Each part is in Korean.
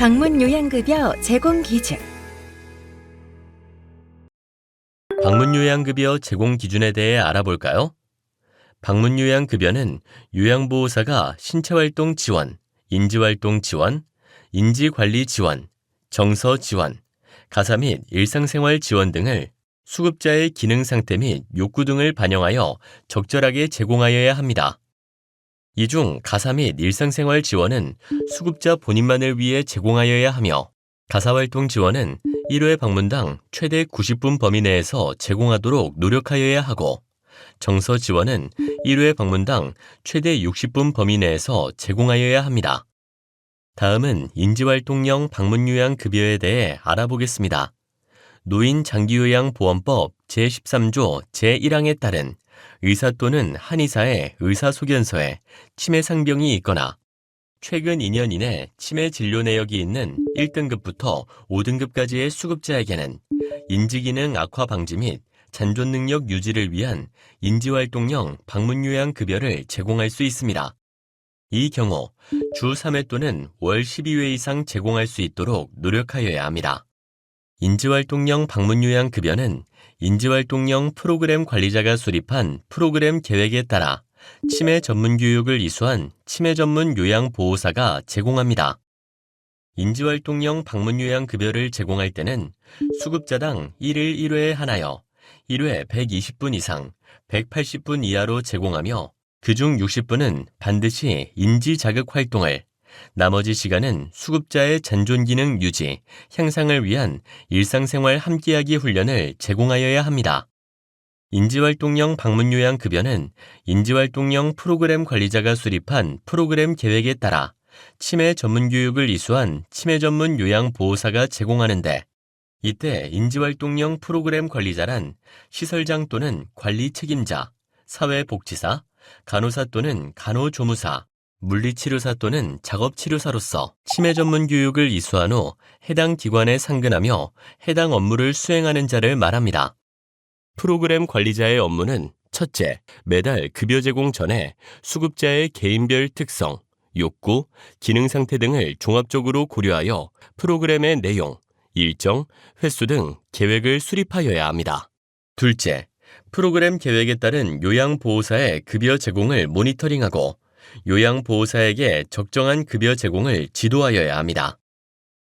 방문 요양급여 제공 기준 방문 요양급여 제공 기준에 대해 알아볼까요? 방문 요양급여는 요양보호사가 신체활동 지원, 인지활동 지원, 인지관리 지원, 정서 지원, 가사 및 일상생활 지원 등을 수급자의 기능 상태 및 욕구 등을 반영하여 적절하게 제공하여야 합니다. 이 중 가사 및 일상생활 지원은 수급자 본인만을 위해 제공하여야 하며 가사활동 지원은 1회 방문당 최대 90분 범위 내에서 제공하도록 노력하여야 하고 정서 지원은 1회 방문당 최대 60분 범위 내에서 제공하여야 합니다. 다음은 인지활동형 방문요양 급여에 대해 알아보겠습니다. 노인 장기요양 보험법 제13조 제1항에 따른 의사 또는 한의사의 의사소견서에 치매 상병이 있거나 최근 2년 이내 치매 진료 내역이 있는 1등급부터 5등급까지의 수급자에게는 인지기능 악화 방지 및 잔존 능력 유지를 위한 인지활동형 방문요양 급여를 제공할 수 있습니다. 이 경우 주 3회 또는 월 12회 이상 제공할 수 있도록 노력하여야 합니다. 인지활동형 방문요양 급여는 인지활동형 프로그램 관리자가 수립한 프로그램 계획에 따라 치매 전문 교육을 이수한 치매 전문 요양 보호사가 제공합니다. 인지활동형 방문 요양 급여를 제공할 때는 수급자당 1일 1회에 하나여 1회 120분 이상 180분 이하로 제공하며 그중 60분은 반드시 인지 자극 활동을 나머지 시간은 수급자의 잔존 기능 유지, 향상을 위한 일상생활 함께하기 훈련을 제공하여야 합니다. 인지활동형 방문요양 급여는 인지활동형 프로그램 관리자가 수립한 프로그램 계획에 따라 치매 전문 교육을 이수한 치매 전문 요양 보호사가 제공하는데 이때 인지활동형 프로그램 관리자란 시설장 또는 관리 책임자, 사회복지사, 간호사 또는 간호조무사, 물리치료사 또는 작업치료사로서 치매 전문 교육을 이수한 후 해당 기관에 상근하며 해당 업무를 수행하는 자를 말합니다. 프로그램 관리자의 업무는 첫째, 매달 급여 제공 전에 수급자의 개인별 특성, 욕구, 기능 상태 등을 종합적으로 고려하여 프로그램의 내용, 일정, 횟수 등 계획을 수립하여야 합니다. 둘째, 프로그램 계획에 따른 요양보호사의 급여 제공을 모니터링하고 요양보호사에게 적정한 급여 제공을 지도하여야 합니다.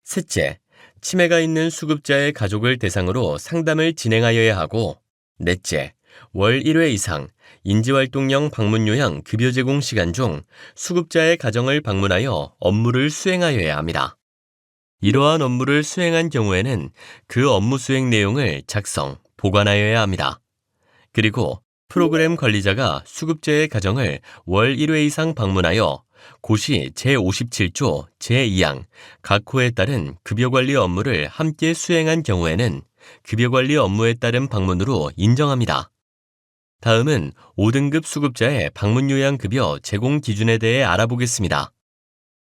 셋째, 치매가 있는 수급자의 가족을 대상으로 상담을 진행하여야 하고, 넷째, 월 1회 이상 인지활동형 방문 요양 급여 제공 시간 중 수급자의 가정을 방문하여 업무를 수행하여야 합니다. 이러한 업무를 수행한 경우에는 그 업무 수행 내용을 작성, 보관하여야 합니다. 그리고 프로그램 관리자가 수급자의 가정을 월 1회 이상 방문하여 고시 제57조 제2항 각 호에 따른 급여관리 업무를 함께 수행한 경우에는 급여관리 업무에 따른 방문으로 인정합니다. 다음은 5등급 수급자의 방문 요양 급여 제공 기준에 대해 알아보겠습니다.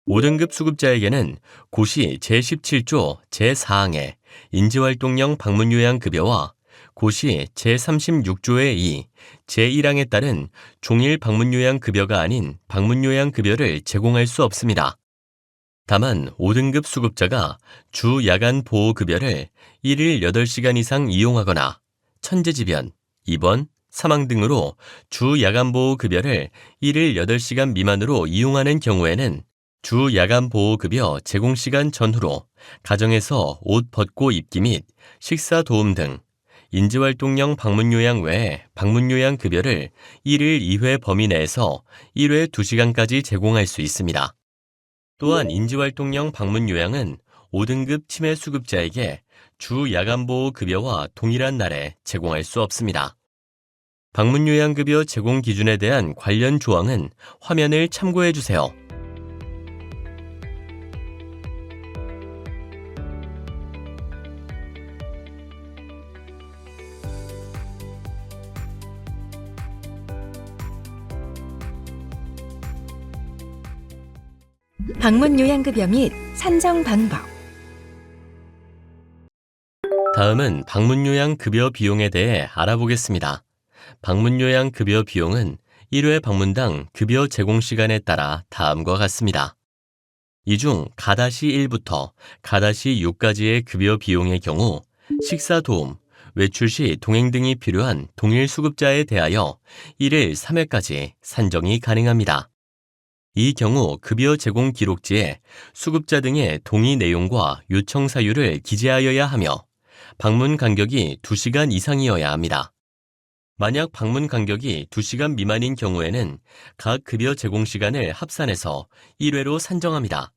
5등급 수급자에게는 고시 제17조 제4항의 인지활동형 방문요양급여와 고시 제36조의 2, 제1항에 따른 종일 방문요양 급여가 아닌 방문요양 급여를 제공할 수 없습니다. 다만 5등급 수급자가 주 야간 보호 급여를 1일 8시간 이상 이용하거나 천재지변, 입원, 사망 등으로 주 야간 보호 급여를 1일 8시간 미만으로 이용하는 경우에는 주 야간 보호 급여 제공 시간 전후로 가정에서 옷 벗고 입기 및 식사 도움 등 인지활동형 방문요양 외에 방문요양 급여를 1일 2회 범위 내에서 1회 2시간까지 제공할 수 있습니다. 또한 인지활동형 방문요양은 5등급 치매 수급자에게 주 야간보호 급여와 동일한 날에 제공할 수 없습니다. 방문요양급여 제공 기준에 대한 관련 조항은 화면을 참고해 주세요. 방문 요양급여 및 산정 방법 다음은 방문 요양 급여 비용에 대해 알아보겠습니다. 방문 요양 급여 비용은 1회 방문당 급여 제공 시간에 따라 다음과 같습니다. 이 중 가다시 1부터 가다시 6까지의 급여 비용의 경우 식사 도움, 외출 시 동행 등이 필요한 동일 수급자에 대하여 1일 3회까지 산정이 가능합니다. 이 경우 급여 제공 기록지에 수급자 등의 동의 내용과 요청 사유를 기재하여야 하며 방문 간격이 2시간 이상이어야 합니다. 만약 방문 간격이 2시간 미만인 경우에는 각 급여 제공 시간을 합산해서 1회로 산정합니다.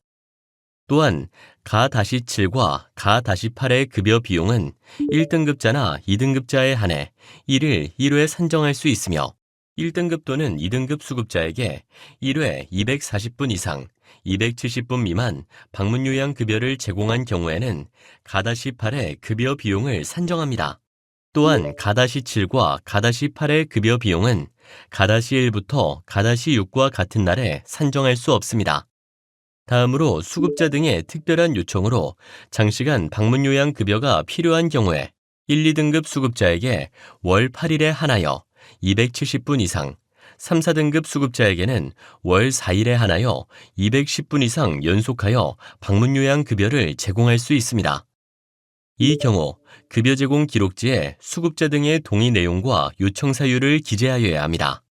또한 가-7과 가-8의 급여 비용은 1등급자나 2등급자에 한해 1일 1회 산정할 수 있으며 1등급 또는 2등급 수급자에게 1회 240분 이상 270분 미만 방문 요양 급여를 제공한 경우에는 가-8의 급여 비용을 산정합니다. 또한 가-7과 가-8의 급여 비용은 가-1부터 가-6과 같은 날에 산정할 수 없습니다. 다음으로 수급자 등의 특별한 요청으로 장시간 방문 요양 급여가 필요한 경우에 1, 2등급 수급자에게 월 8일에 한하여 270분 이상, 3, 4등급 수급자에게는 월 4일에 한하여 210분 이상 연속하여 방문 요양 급여를 제공할 수 있습니다. 이 경우 급여 제공 기록지에 수급자 등의 동의 내용과 요청 사유를 기재하여야 합니다.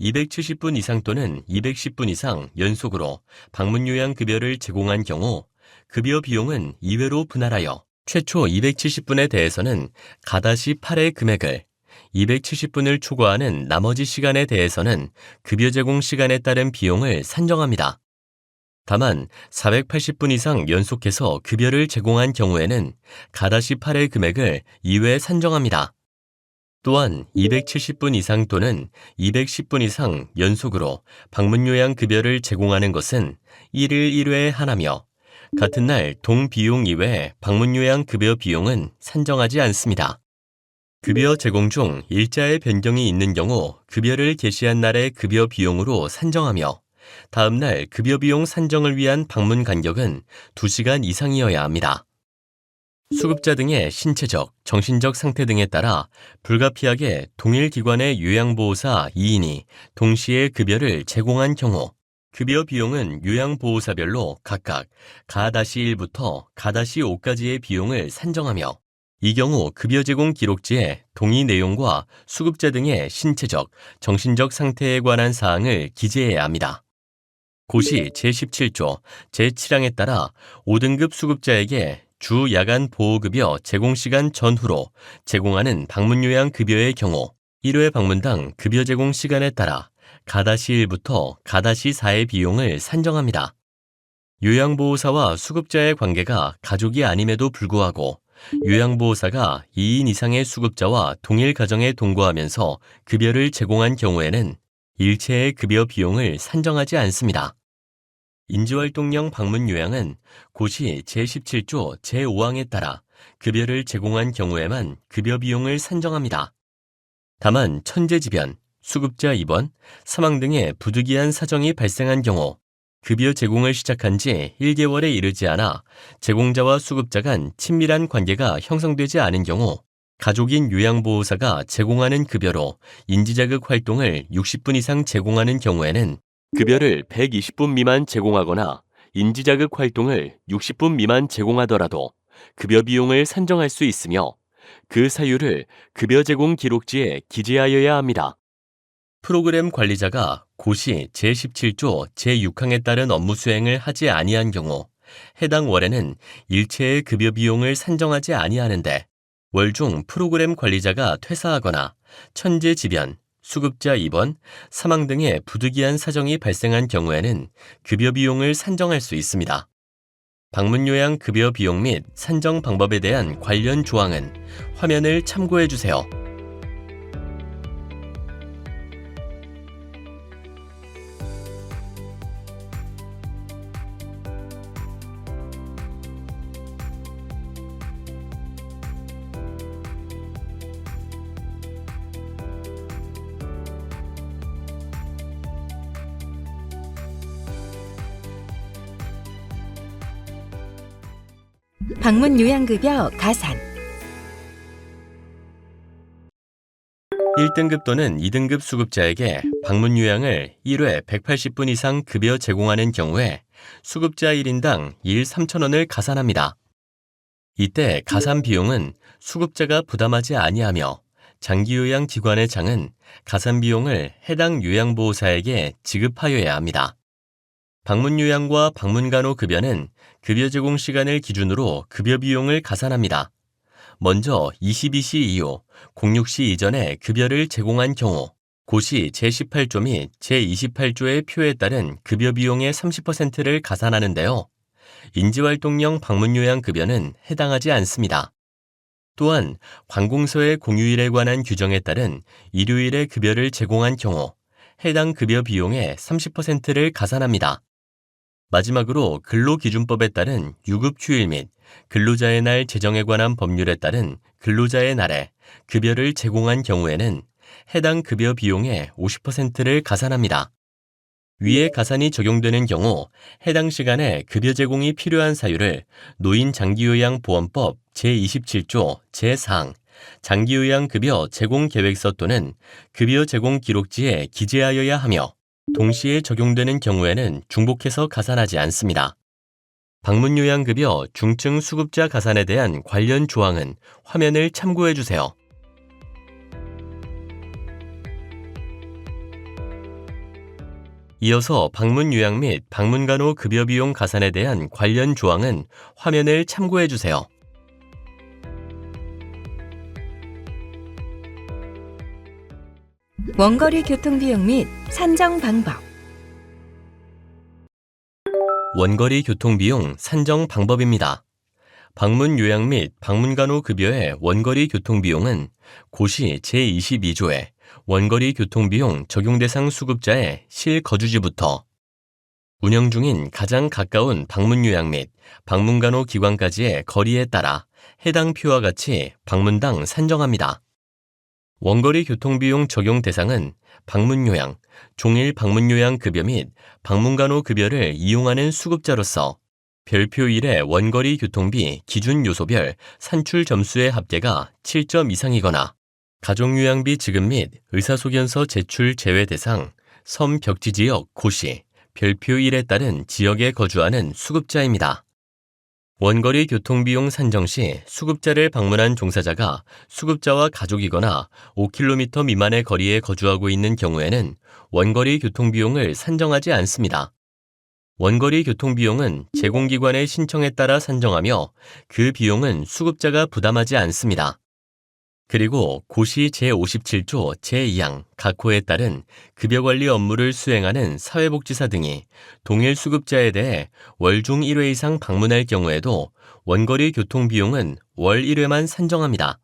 270분 이상 또는 210분 이상 연속으로 방문 요양 급여를 제공한 경우 급여 비용은 2회로 분할하여 최초 270분에 대해서는 가다시 8의 금액을 270분을 초과하는 나머지 시간에 대해서는 급여 제공 시간에 따른 비용을 산정합니다. 다만 480분 이상 연속해서 급여를 제공한 경우에는 가다시 8의 금액을 2회 산정합니다. 또한 270분 이상 또는 210분 이상 연속으로 방문 요양 급여를 제공하는 것은 1일 1회에 하나며 같은 날 동비용 이외에 방문 요양 급여 비용은 산정하지 않습니다. 급여 제공 중 일자의 변경이 있는 경우 급여를 개시한 날의 급여 비용으로 산정하며 다음 날 급여 비용 산정을 위한 방문 간격은 2시간 이상이어야 합니다. 수급자 등의 신체적, 정신적 상태 등에 따라 불가피하게 동일 기관의 요양보호사 2인이 동시에 급여를 제공한 경우 급여 비용은 요양보호사별로 각각 가-1부터 가-5까지의 비용을 산정하며 이 경우 급여 제공 기록지에 동의 내용과 수급자 등의 신체적, 정신적 상태에 관한 사항을 기재해야 합니다. 고시 제17조 제7항에 따라 5등급 수급자에게 주 야간 보호급여 제공 시간 전후로 제공하는 방문 요양 급여의 경우 1회 방문당 급여 제공 시간에 따라 가-1부터 가-4의 비용을 산정합니다. 요양보호사와 수급자의 관계가 가족이 아님에도 불구하고 요양보호사가 2인 이상의 수급자와 동일 가정에 동거하면서 급여를 제공한 경우에는 일체의 급여 비용을 산정하지 않습니다. 인지활동형 방문 요양은 고시 제17조 제5항에 따라 급여를 제공한 경우에만 급여 비용을 산정합니다. 다만 천재지변, 수급자 입원, 사망 등의 부득이한 사정이 발생한 경우 급여 제공을 시작한 지 1개월에 이르지 않아 제공자와 수급자 간 친밀한 관계가 형성되지 않은 경우 가족인 요양보호사가 제공하는 급여로 인지자극 활동을 60분 이상 제공하는 경우에는 급여를 120분 미만 제공하거나 인지자극 활동을 60분 미만 제공하더라도 급여 비용을 산정할 수 있으며 그 사유를 급여 제공 기록지에 기재하여야 합니다. 프로그램 관리자가 고시 제17조 제6항에 따른 업무 수행을 하지 아니한 경우 해당 월에는 일체의 급여 비용을 산정하지 아니하는데 월 중 프로그램 관리자가 퇴사하거나 천재지변, 수급자 입원, 사망 등의 부득이한 사정이 발생한 경우에는 급여 비용을 산정할 수 있습니다. 방문 요양 급여 비용 및 산정 방법에 대한 관련 조항은 화면을 참고해 주세요. 방문 요양급여 가산 1등급 또는 2등급 수급자에게 방문 요양을 1회 180분 이상 급여 제공하는 경우에 수급자 1인당 일 3,000원을 가산합니다. 이때 가산 비용은 수급자가 부담하지 아니하며 장기요양 기관의 장은 가산 비용을 해당 요양보호사에게 지급하여야 합니다. 방문 요양과 방문 간호 급여는 급여 제공 시간을 기준으로 급여 비용을 가산합니다. 먼저 22시 이후 06시 이전에 급여를 제공한 경우 고시 제18조 및 제28조의 표에 따른 급여 비용의 30%를 가산하는데요. 인지활동형 방문요양 급여는 해당하지 않습니다. 또한 관공서의 공휴일에 관한 규정에 따른 일요일에 급여를 제공한 경우 해당 급여 비용의 30%를 가산합니다. 마지막으로 근로기준법에 따른 유급휴일 및 근로자의 날 제정에 관한 법률에 따른 근로자의 날에 급여를 제공한 경우에는 해당 급여 비용의 50%를 가산합니다. 위에 가산이 적용되는 경우 해당 시간에 급여 제공이 필요한 사유를 노인장기요양보험법 제27조 제4항 장기요양급여 제공계획서 또는 급여 제공 기록지에 기재하여야 하며 동시에 적용되는 경우에는 중복해서 가산하지 않습니다. 방문 요양급여 중증 수급자 가산에 대한 관련 조항은 화면을 참고해 주세요. 이어서 방문 요양 및 방문 간호 급여 비용 가산에 대한 관련 조항은 화면을 참고해 주세요. 원거리 교통 비용 및 산정 방법. 원거리 교통 비용 산정 방법입니다. 방문 요양 및 방문 간호 급여의 원거리 교통 비용은 고시 제22조에 원거리 교통 비용 적용 대상 수급자의 실거주지부터 운영 중인 가장 가까운 방문 요양 및 방문 간호 기관까지의 거리에 따라 해당 표와 같이 방문당 산정합니다. 원거리 교통비용 적용 대상은 방문요양, 종일 방문요양 급여 및 방문간호 급여를 이용하는 수급자로서 별표 1의 원거리 교통비 기준 요소별 산출 점수의 합계가 7점 이상이거나 가족요양비 지급 및 의사소견서 제출 제외 대상 섬 벽지 지역 고시 별표 1에 따른 지역에 거주하는 수급자입니다. 원거리 교통비용 산정 시 수급자를 방문한 종사자가 수급자와 가족이거나 5km 미만의 거리에 거주하고 있는 경우에는 원거리 교통비용을 산정하지 않습니다. 원거리 교통비용은 제공기관의 신청에 따라 산정하며 그 비용은 수급자가 부담하지 않습니다. 그리고 고시 제57조 제2항 각호에 따른 급여관리 업무를 수행하는 사회복지사 등이 동일 수급자에 대해 월중 1회 이상 방문할 경우에도 원거리 교통비용은 월 1회만 산정합니다.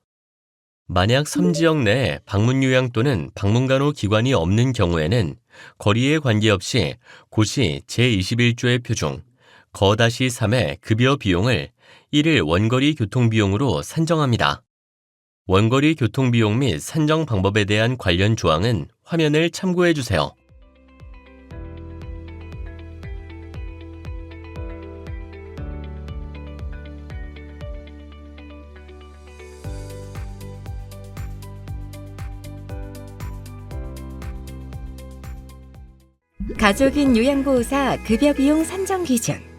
만약 섬지역 내에 방문 요양 또는 방문 간호 기관이 없는 경우에는 거리에 관계없이 고시 제21조의 표중 거-3의 급여 비용을 1일 원거리 교통비용으로 산정합니다. 원거리 교통 비용 및 산정 방법에 대한 관련 조항은 화면을 참고해 주세요. 가족인 요양보호사 급여 비용 산정 기준.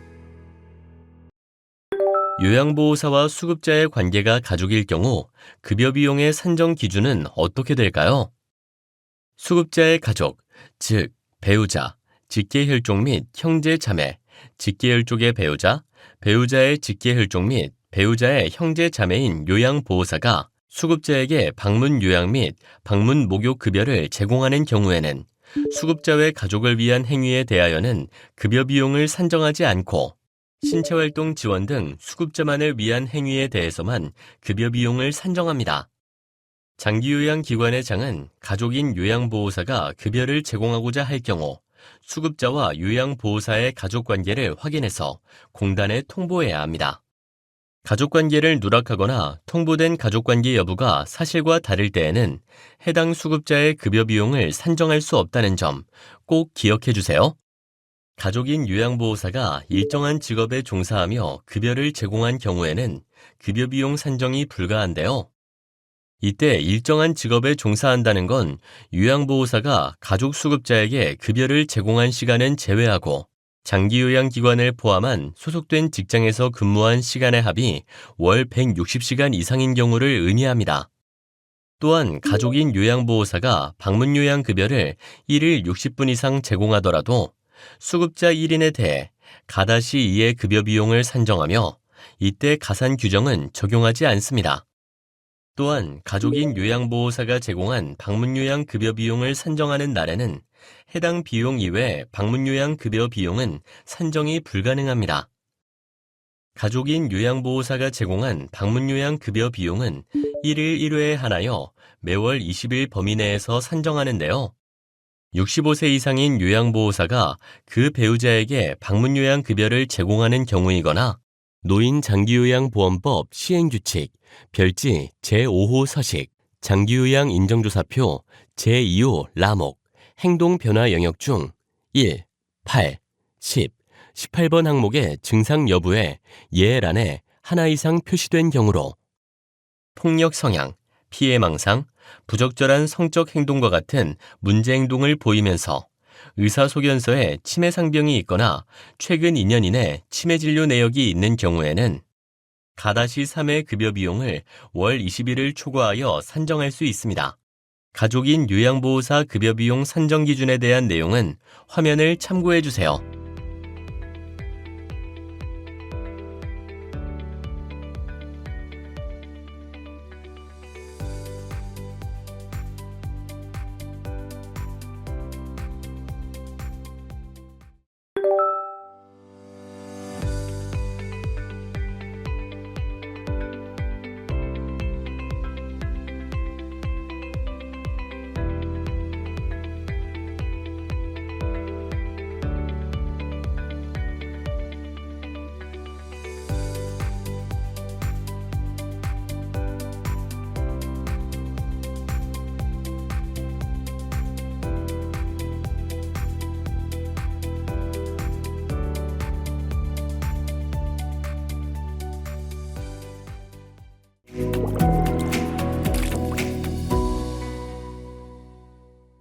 요양보호사와 수급자의 관계가 가족일 경우 급여 비용의 산정 기준은 어떻게 될까요? 수급자의 가족, 즉 배우자, 직계혈족 및 형제 자매, 직계혈족의 배우자, 배우자의 직계혈족 및 배우자의 형제 자매인 요양보호사가 수급자에게 방문 요양 및 방문 목욕 급여를 제공하는 경우에는 수급자 외 가족을 위한 행위에 대하여는 급여 비용을 산정하지 않고 신체활동 지원 등 수급자만을 위한 행위에 대해서만 급여 비용을 산정합니다. 장기요양 기관의 장은 가족인 요양보호사가 급여를 제공하고자 할 경우 수급자와 요양보호사의 가족관계를 확인해서 공단에 통보해야 합니다. 가족관계를 누락하거나 통보된 가족관계 여부가 사실과 다를 때에는 해당 수급자의 급여 비용을 산정할 수 없다는 점 꼭 기억해 주세요. 가족인 요양보호사가 일정한 직업에 종사하며 급여를 제공한 경우에는 급여 비용 산정이 불가한데요. 이때 일정한 직업에 종사한다는 건 요양보호사가 가족 수급자에게 급여를 제공한 시간은 제외하고 장기요양기관을 포함한 소속된 직장에서 근무한 시간의 합이 월 160시간 이상인 경우를 의미합니다. 또한 가족인 요양보호사가 방문요양급여를 1일 60분 이상 제공하더라도 수급자 1인에 대해 가다시 2의 급여 비용을 산정하며 이때 가산 규정은 적용하지 않습니다. 또한 가족인 요양보호사가 제공한 방문요양 급여 비용을 산정하는 날에는 해당 비용 이외 방문요양 급여 비용은 산정이 불가능합니다. 가족인 요양보호사가 제공한 방문요양 급여 비용은 1일 1회에 한하여 매월 20일 범위 내에서 산정하는데요. 65세 이상인 요양보호사가 그 배우자에게 방문요양 급여를 제공하는 경우이거나 노인 장기요양보험법 시행규칙 별지 제5호 서식 장기요양 인정조사표 제2호 라목 행동변화 영역 중 1, 8, 10, 18번 항목의 증상 여부에 예란에 하나 이상 표시된 경우로. 폭력 성향, 피해 망상, 부적절한 성적 행동과 같은 문제 행동을 보이면서 의사소견서에 치매 상병이 있거나 최근 2년 이내 치매 진료 내역이 있는 경우에는 가다시 3회 급여 비용을 월 20일을 초과하여 산정할 수 있습니다. 가족인 요양보호사 급여 비용 산정 기준에 대한 내용은 화면을 참고해 주세요.